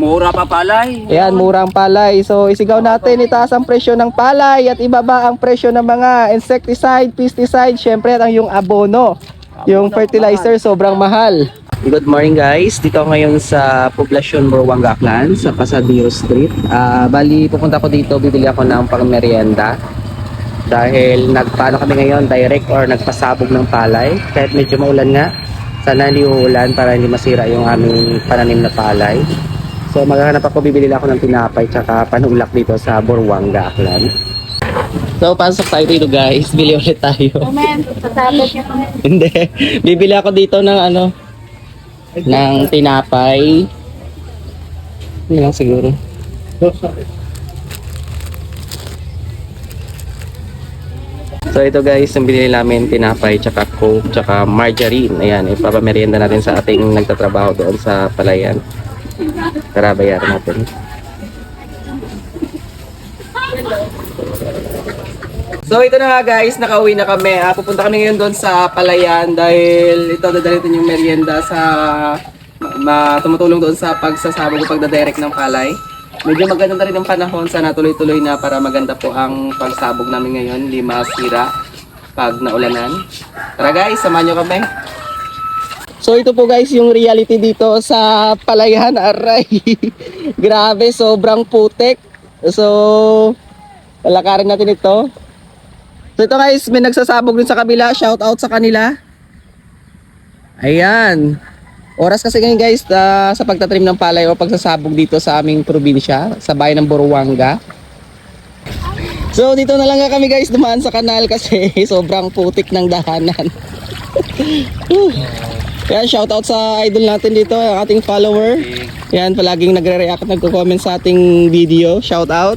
Mura pa palay. Ayan, murang palay. So, isigaw natin, itaas ang presyo ng palay at ibaba ang presyo ng mga insecticide, pesticide, syempre at ang yung abono. Yung fertilizer, sobrang mahal. Good morning guys. Dito ako ngayon sa poblasyon Morwanga Clan sa Pasadillo Street. Ah, bali, pupunta ko dito, bibili ako ng pangmerienda. Dahil nagpaano kami ngayon, direct or nagpasabog ng palay. Kahit medyo maulan nga, sana hindi uulan para hindi masira yung aming pananim na palay. So maghahanap ako, bibili ako ng tinapay tsaka panulak dito sa Borwanga, Aklan. So pasok tayo dito guys, bili ulit tayo. Comment, sa tablet niya comment. Hindi, bibili ako dito ng ano, ng tinapay. Hindi lang siguro. So ito guys, yung binili namin tinapay, tsaka coke, tsaka margarine. Ayan, ipapamerienda natin sa ating nagtatrabaho doon sa palayan. Tara, bayaran natin. So ito na nga guys, nakauwi na kami. Ah, pupunta kami ngayon doon sa Palayan dahil ito dadalitin yung merienda sa ma, tumutulong doon sa pagsasabog o pagdadirect ng palay. Medyo maganda na rin ang panahon, sana tuloy-tuloy na para maganda po ang pagsabog namin ngayon, hindi masira pag naulanan. Tara guys, samahan nyo kami. So ito po guys yung reality dito sa Palayan, aray. Grabe, sobrang putek. So, lalakarin natin ito. So ito guys, may nagsasabog din sa kabila. Shout out sa kanila. Ayan. Oras kasi ngayon guys ah, sa pagtatrim ng palay o pagsasabog dito sa aming probinsya, sa bayan ng Boruanga. So dito na lang nga kami guys dumaan sa kanal kasi sobrang putik ng dahanan. Kaya shout out sa idol natin dito, ang ating follower. Yan, palaging nagre-react at nagko-comment sa ating video. Shout out.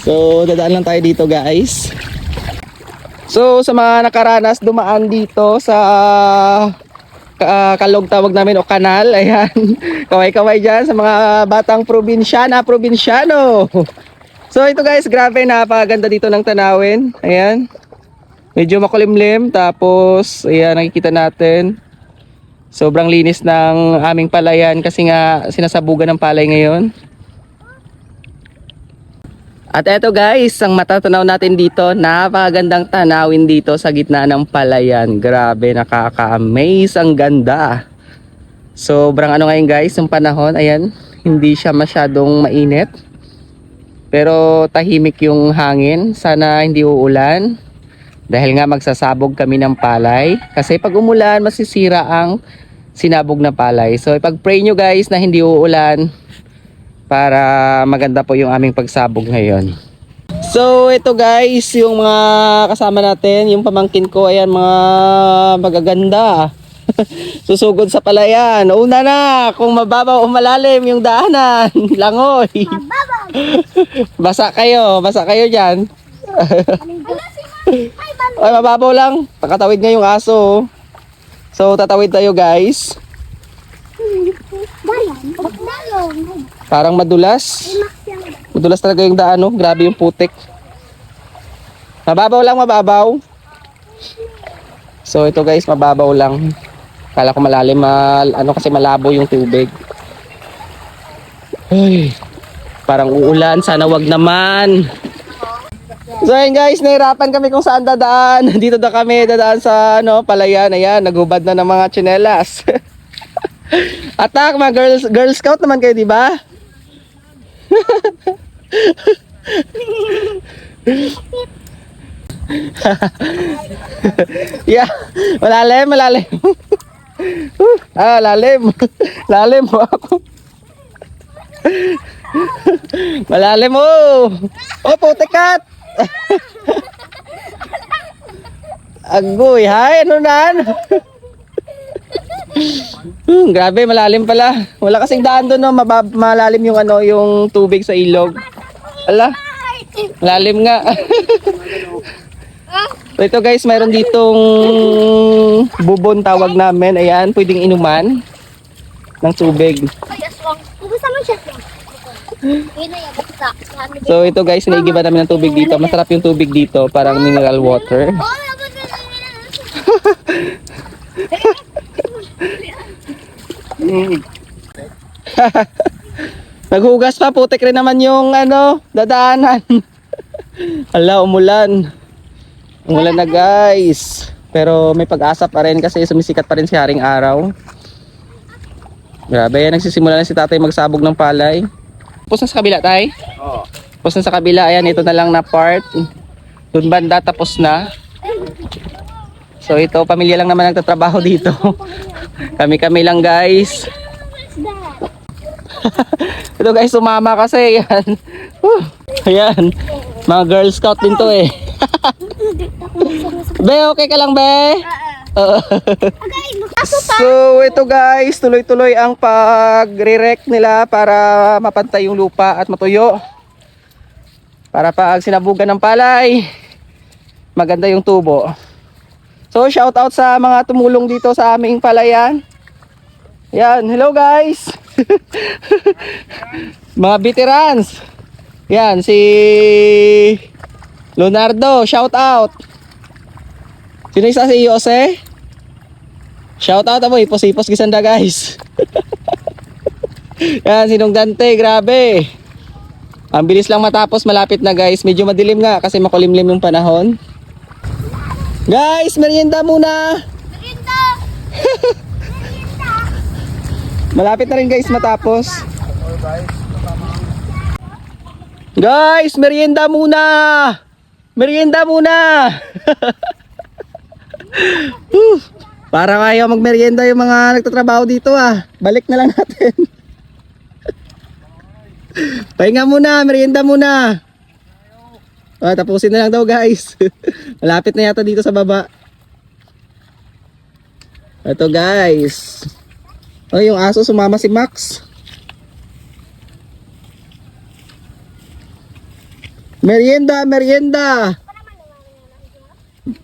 So, dadaan lang tayo dito guys. So, sa mga nakaranas dumaan dito sa ka- kalog tawag namin o kanal, ayan. Kaway-kaway dyan sa mga batang probinsyana, probinsyano. So, ito guys, grabe, napakaganda dito ng tanawin. Ayan. Medyo makulimlim, tapos, ayan, nakikita natin. Sobrang linis ng aming palayan kasi nga sinasabugan ng palay ngayon. At eto guys, ang matatanaw natin dito, napakagandang tanawin dito sa gitna ng palayan. Grabe, nakaka-amaze, ang ganda. Sobrang ano ngayon guys, yung panahon, ayan, hindi siya masyadong mainit. Pero tahimik yung hangin, sana hindi uulan. Dahil nga magsasabog kami ng palay. Kasi pag umulan, masisira ang sinabog na palay. So ipag-pray nyo guys na hindi uulan para maganda po yung aming pagsabog ngayon. So ito guys, yung mga kasama natin, yung pamangkin ko, ayan mga magaganda. Susugod sa palayan. Una na, kung mababaw o malalim yung daanan. Langoy. basa kayo, basa kayo dyan. Ay, mababaw lang. Takatawid nga yung aso. So, tatawid tayo guys. Parang madulas. Madulas talaga yung daan, no? Grabe yung putik. Mababaw lang, mababaw. So, ito guys, mababaw lang. Kala ko malalim, mal, ano kasi malabo yung tubig. Ay, parang uulan. Sana wag naman. So ayun guys, nahirapan kami kung saan dadaan. Dito na kami dadaan sa ano, palayan. Ayan, nagubad na ng mga tsinelas. Atak, mga girls, girl scout naman kayo, di ba? yeah, malalim, malalim. ah, lalim. lalim mo ako. malalim mo. Oh, putekat. Agoy, hay, ano na? Hmm, grabe, malalim pala. Wala kasing daan doon, no? Mabab malalim yung ano, yung tubig sa ilog. Ala, malalim nga. ito guys, mayroon ditong bubon tawag namin. Ayan, pwedeng inuman ng tubig. Ubus naman siya. So ito guys, naigiba namin ng tubig dito. Masarap yung tubig dito, parang mineral water. Oh. Naghugas pa, putik rin naman yung ano, dadaanan. Ala, umulan. Umulan na guys. Pero may pag-asa pa rin kasi sumisikat pa rin si Haring Araw. Grabe, nagsisimula na si tatay magsabog ng palay. Tapos na sa kabila, tay? Oo. Tapos na sa kabila, ayan, ito na lang na part. Doon banda, tapos na. So ito, pamilya lang naman nagtatrabaho dito. Kami-kami lang guys. Ito guys, sumama kasi. Ayan. Whew. Ayan. Mga Girl Scout din to eh. be, okay ka lang be? Oo. So ito guys, tuloy-tuloy ang pagre-rect nila para mapantay yung lupa at matuyo. Para pag sinabugan ng palay, maganda yung tubo. So shout out sa mga tumulong dito sa aming palayan. Yan, hello guys. mga veterans. Yan, si Leonardo, shout out. Sino isa si Jose? Shout out ako, ipos-ipos gisanda guys. Yan, sinong Dante, grabe. Ang bilis lang matapos, malapit na guys. Medyo madilim nga kasi makulimlim yung panahon. Guys, merienda muna. Merinda. Malapit na rin guys matapos. Guys, merienda muna. Merienda muna. Parang ayaw magmerienda yung mga nagtatrabaho dito ah. Balik na lang natin. Pahinga muna, merienda muna. Ah, tapusin na lang daw guys. Malapit na yata dito sa baba. Ito guys. Oh, yung aso sumama si Max. Merienda, merienda.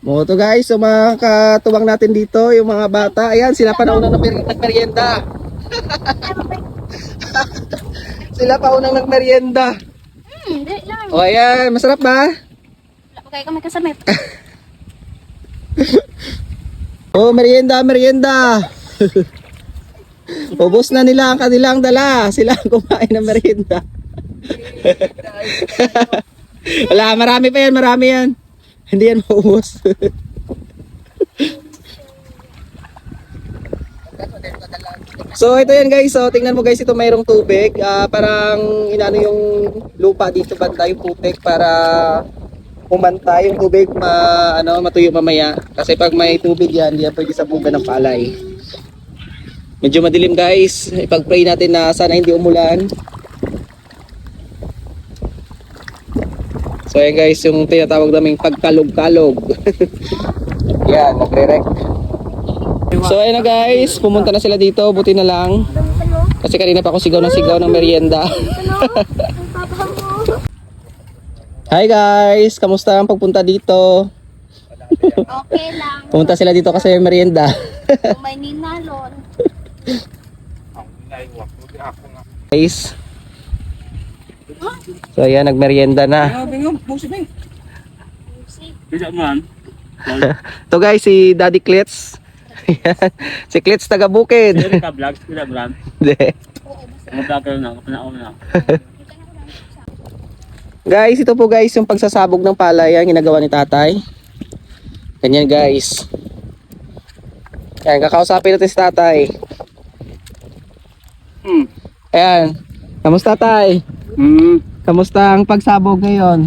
O to guys, so mga katuwang natin dito, yung mga bata, ayan, sila pa naunang nagmer- nagmerienda. sila pa unang nagmerienda. Hmm, lang. O ayan, masarap ba? Wala pa kayo kami kasamit. Oh, merienda, merienda. Ubus na nila ang kanilang dala. Sila ang kumain ng merienda. Wala, marami pa yan, marami yan. Hindi yan maubos. so ito yan guys, so tingnan mo guys, ito mayroong tubig. Ah, parang inano yung lupa dito banda yung putik para umanta yung tubig ma ano matuyo mamaya. Kasi pag may tubig yan hindi yan pwede sabugan ng palay. Medyo madilim guys. Ipag-pray natin na sana hindi umulan so ayan guys yung tinatawag naming pagkalog-kalog yan nagre-rec so ayan na guys pumunta na sila dito buti na lang kasi kanina pa ako sigaw ng sigaw ng merienda. Hi guys, kamusta ang pagpunta dito? Okay lang. Pumunta sila dito kasi may merienda. May ninalon. guys. So ayan, nagmerienda na. To guys, si Daddy Klitz. Ayan, si Klitz taga Bukid. Guys, ito po guys yung pagsasabog ng palay ang ginagawa ni tatay. Ganyan guys. Ayan, kakausapin natin si tatay. Hmm. Ayan. Kamusta tay? Hmm. Kamusta ang pagsabog ngayon?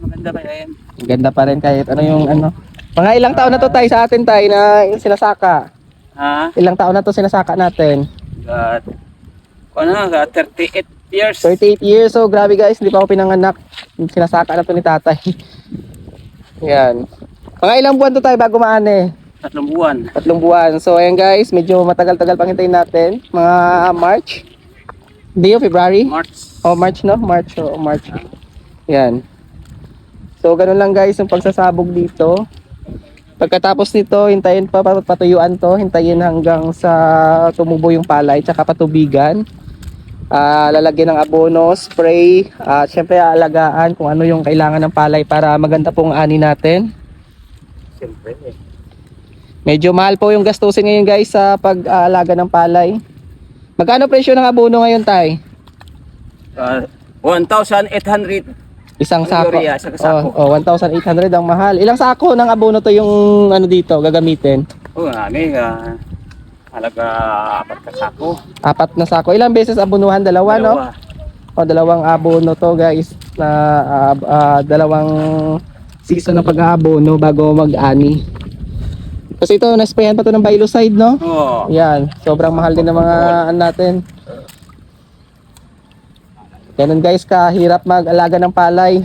Maganda ba yan? Ganda pa rin kahit ano yung ano. Mga ilang taon na to tay sa atin tay na sinasaka. Ha? Ilang taon na to sinasaka natin? God. Ano nga, 38 years. 38 years. So grabe guys, hindi pa ako pinanganak. Sinasaka na to ni tatay. Yan. Mga ilang buwan to tayo bago maane? Tatlong buwan. Tatlong buwan. So ayan guys, medyo matagal-tagal pang hintayin natin. Mga March. Hindi yung February? March. Oh, March no? March. Oh, March. Yan. So, ganun lang guys yung pagsasabog dito. Pagkatapos nito, hintayin pa pa- patuyuan to, hintayin hanggang sa tumubo yung palay, tsaka patubigan. Ah, lalagyan ng abono, spray, at syempre aalagaan kung ano yung kailangan ng palay para maganda pong ani natin. Siyempre eh. Medyo mahal po yung gastusin ngayon guys sa pag-aalaga ng palay. Magkano presyo ng abono ngayon tay? Ah, 1,800. Isang Ang sako. sako. Oh, oh, 1,800 ang mahal. Ilang sako ng abono to yung ano dito gagamitin? Oh, ami ah, halaga apat ka sako. Apat na sako. Ilang beses abonuhan? Dalawa, no? Dalawa. O, dalawang abono to guys. Na ah, ah, dalawang season na pag-aabono bago mag-ani. Kasi ito, nasprayan pa to ng biocide, no? Oh. Yan, sobrang mahal din ng mga ano natin. Ganun guys, kahirap mag-alaga ng palay.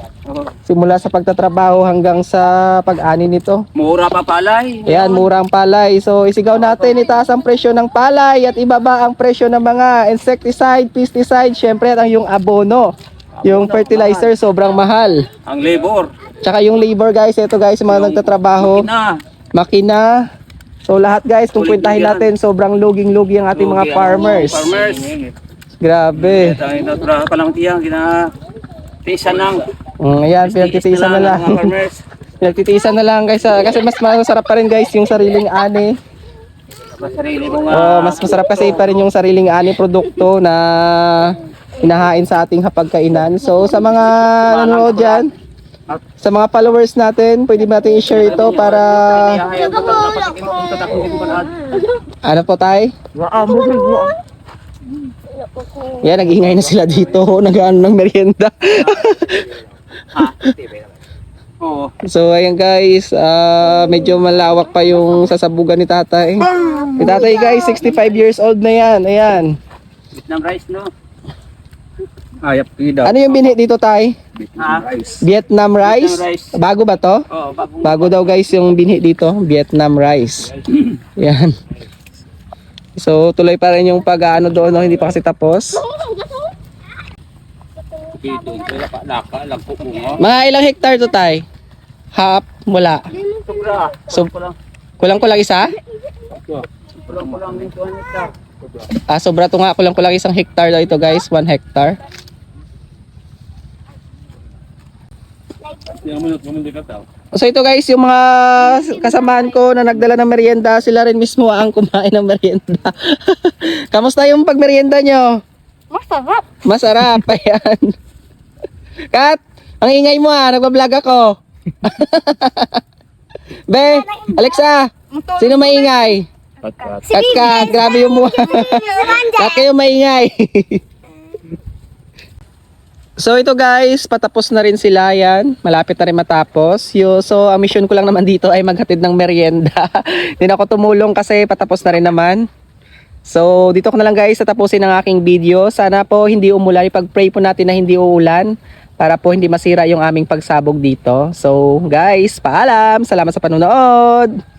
Simula sa pagtatrabaho hanggang sa pag-ani nito. Mura pa palay. Ayan, murang palay. So, isigaw natin, itaas ang presyo ng palay at ibaba ang presyo ng mga insecticide, pesticide, syempre at ang yung abono. Yung fertilizer, sobrang mahal. Ang labor. Tsaka yung labor guys, ito guys, yung mga nagtatrabaho, Na. Makina. So lahat guys, kung kwentahin natin, sobrang luging-lugi ang ating mga farmers. Farmers. Grabe. Tayo pa lang tiyang gina tisa nang. Mm, ayan, pinagtitiisan na lang. Pinagtitiisan na lang guys. ah, Kasi mas masarap pa rin guys yung sariling ani. Sa sarili mo nga. Oh, mas masarap kasi pa rin yung sariling ani produkto na inahain sa ating hapagkainan. So sa mga nanonood dyan, sa mga followers natin, pwede ba natin i-share ito para ano po tay? Yan, nag-iingay na sila dito. Nag-ano ng merienda. So, ayan guys. ah medyo malawak pa yung sasabugan ni tatay. Si tatay guys, 65 years old na yan. Ayan. Vietnam rice no. Ayap pida. Ano yung binhi dito tay? Ha? Vietnam rice? Vietnam rice. Bago ba to? Oh, bagong Bago daw guys yung binhi dito, Vietnam rice. Yan. So tuloy pa rin yung pag-ano doon, no? hindi pa kasi tapos. Mga ilang hektar to tay? Half, mula. So, Kulang kulang-kulang isa? kulang kulang din 200 hectare. Ah, sobra to nga, kulang-kulang isang hektar daw ito guys, 1 hektar. Yung minute mo hindi ka tao. So ito guys, yung mga kasamahan ko na nagdala ng merienda, sila rin mismo ang kumain ng merienda. Kamusta yung pagmerienda nyo? Masarap. Masarap, ayan. Kat, ang ingay mo ah, nagbablog ako. Be, Alexa, sino maingay? Kat kat. Kat kat, grabe yung mukha. Kat kayo maingay. So ito guys, patapos na rin sila yan. Malapit na rin matapos. Yo, so ang mission ko lang naman dito ay maghatid ng merienda. Hindi na ako tumulong kasi patapos na rin naman. So, dito ko na lang guys tatapusin ang aking video. Sana po hindi umulan. Ipag-pray po natin na hindi uulan para po hindi masira yung aming pagsabog dito. So, guys, paalam. Salamat sa panonood.